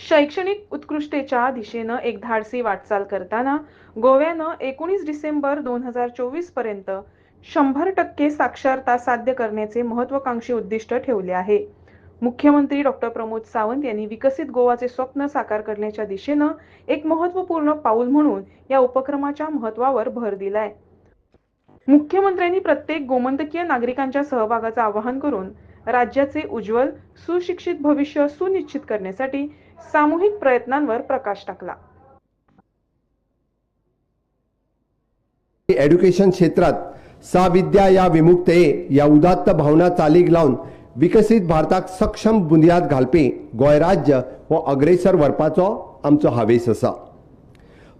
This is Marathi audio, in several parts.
शैक्षणिक उत्कृष्टतेच्या दिशेनं एक धाडसी वाटचाल करताना गोव्यानं एकोणीस डिसेंबर दोन हजार चोवीसपर्यंत शंभर टक्के साक्षरता साध्य करण्याचे महत्वाकांक्षी उद्दिष्ट ठेवले आहे. मुख्यमंत्री डॉक्टर प्रमोद सावंत यांनी विकसित गोवाचे स्वप्न साकार करण्याच्या दिशेनं एक महत्त्वपूर्ण पाऊल म्हणून या उपक्रमाच्या महत्वावर भर दिलाय. मुख्यमंत्र्यांनी प्रत्येक गोमंतकीय नागरिकांच्या सहभागाचं आवाहन करून राज्याचे उज्ज्वल सुशिक्षित भविष्य सुनिश्चित करण्यासाठी सामूहिक प्रयत्नांवर प्रकाश टाकला. एड्युकेशन क्षेत्रात सा विद्या या विमुक्तये या उदात्त भावना चालीक लावन विकसीत भारताक सक्षम बुनयाद घालपी गोंय राज्य हो अग्रेसर व्हरपाचो आमचो हावेस आसा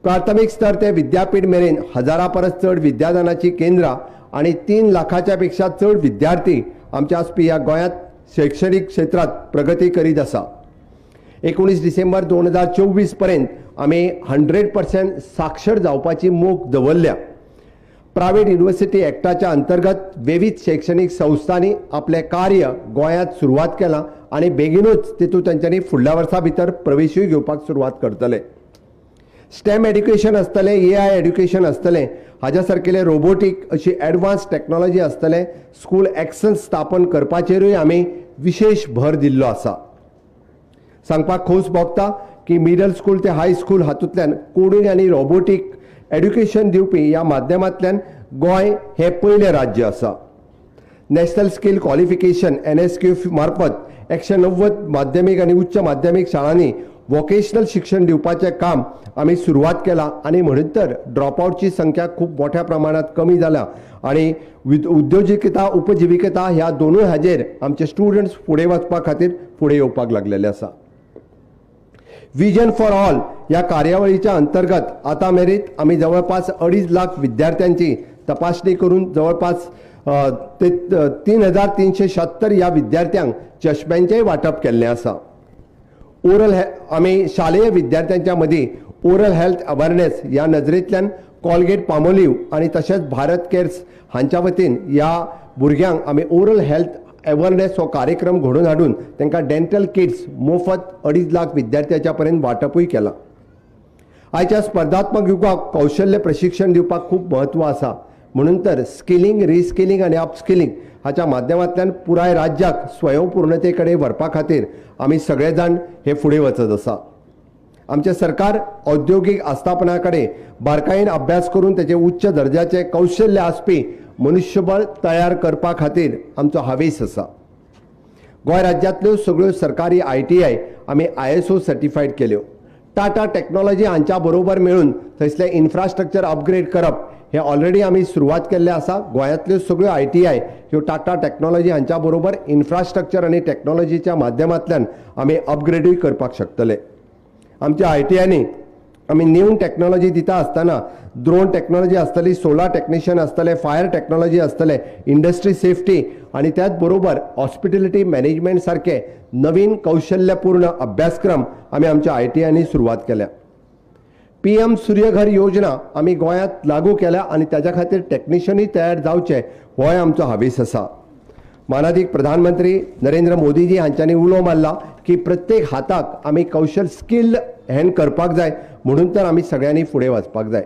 प्राथमीक स्तर ते विद्यापीठ मेरेन हजारा परस चड विद्यादानाची केंद्रां आनी तीन लाखाच्या पेक्षा चड विद्यार्थी आमच्या आसपी ह्या गोंयांत शैक्षणीक क्षेत्रांत प्रगती करीत आसा एकोणीस डिसेंबर दोन हजार चोवीसपर्यंत आमी हंड्रेड पर्सेंट साक्षर जावपाची मोख दवरल्या. प्रायव्हेट युनिव्हर्सिटी एक्टाच्या अंतर्गत विविध शैक्षणीक संस्थांनी आपलें कार्य गोंयांत सुरवात केलां आनी बेगीनूच तितूंत तांच्यांनी फुडल्या वर्सा भितर प्रवेशूय घेवपाक सुरवात करतले. स्टेम एड्युकेशन आसतलें ए आय एड्युकेशन आसतलें हाज्या सारकेले रोबोटीक अशी एडवान्स टॅक्नॉलॉजी आसतलें स्कूल एक्सन स्थापन करपाचेरूय आमी विशेष भर दिल्लो आसा. सांगपाक खोस भोगता की मिडल स्कूल ते हाय स्कूल हातूंतल्यान कोडींग आनी रोबोटीक एड्युकेशन दिवपी ह्या माध्यमांतल्यान गोंय हें पयलें राज्य आसा. National skill qualification N S Q मार्फत एकशे णव्वद माध्यमीक आनी उच्च माध्यमीक शाळांनी वोकेशनल शिक्षण दिवपाचें काम आमी सुरवात केलां आनी म्हणून तर ड्रॉपआउटची संख्या खूब मोठ्या प्रमाणांत कमी जाला आनी विद- उद्योजिकता उपजिविकता ह्या दोनूय हाजेर आमचे स्टुडंट्स फुडें वचपा खातीर फुडें येवपाक लागलेले आसा विजन फॉर ऑल ह्या कार्यावळीच्या अंतर्गत आतां मेरेन आमी जवळपास अडीच लाख विद्यार्थ्यांची तपासणी करून जवळपास ते तीन हजार तीनशे शात्तर ह्या विद्यार्थ्यांक चश्म्यांचेंय वाटप केल्लें आसा ओरल हे आमी शालेय विद्यार्थ्यांच्या मदीं ओरल हेल्थ अवेअरनेस ह्या नजरेंतल्यान कॉलगेट पामोलीव आनी तशेंच भारत केअर्स हांच्या वतीन ह्या भुरग्यांक आमी ओरल हेल्थ अवेअरनेस हो कार्यक्रम घडोवन हाडून तांकां डेंटल किट्स मोफत अडीच लाख विद्यार्थ्यांच्या पर्यंत वाटपूय केलां. आयच्या स्पर्धात्मक युगाक कौशल्य प्रशिक्षण दिवपाक खूब म्हत्व आसा. म्हणून तर स्किलिंग रिस्किलिंग आनी अपस्किलिंग हाच्या माध्यमांतल्यान पुराय राज्याक स्वयंपूर्णते कडेन व्हरपा खातीर आमी सगळे जाण हे फुडें वचत आसा आमचे सरकार औद्योगिक आस्थापना कडेन बारकायेन अभ्यास करून तेचे उच्च दर्जाचे कौशल्य आसपी मनुष्यबळ तयार करपा खातीर आमचो हावेस आसा गोंय राज्यांतल्यो सगळ्यो सरकारी आय टी आय आमी आय एस ओ सर्टिफायड केल्यो. टाटा टॅक्नॉलॉजी हांच्या बरोबर मेळून थंयसलें इन्फ्रास्ट्रक्चर अपग्रेड करप हें ऑलरेडी आमी सुरवात केल्लें आसा गोंयांतल्यो सगळ्यो आय टी आय ह्यो टाटा टॅक्नॉलॉजी हांच्या बरोबर इन्फ्रास्ट्रक्चर आनी टॅक्नॉलॉजीच्या माध्यमांतल्यान आमी अपग्रेडूय करपाक शकतले. आमच्या आय टी आयनी आमी न्यू टॅक्नॉलॉजी दिता आसतना ड्रोन टॅक्नॉलॉजी आसतली सोलार टॅक्निशियन आसतले फायर टॅक्नॉलॉजी आसतले इंडस्ट्री सेफ्टी आनी त्याच बरोबर हॉस्पिटॅलिटी मॅनेजमेंट सारखे नवीन कौशल्यपूर्ण अभ्यासक्रम आमी आमच्या आय टी आयनी सुरवात केल्या. पी एम सूर्यघर योजना आमी गोंयांत लागू केल्या आनी त्याच्या खातीर टॅक्निशियनूय तयार जावचे होय आमचो हावेस आसा. मानाधीक प्रधानमंत्री नरेंद्र मोदीजी हांच्यांनी उलो मारला की प्रत्येक हाताक आमी कौशल स्किल्ड हँड करपाक जाय म्हणून तर आमी सगळ्यांनी फुडें वचपाक जाय.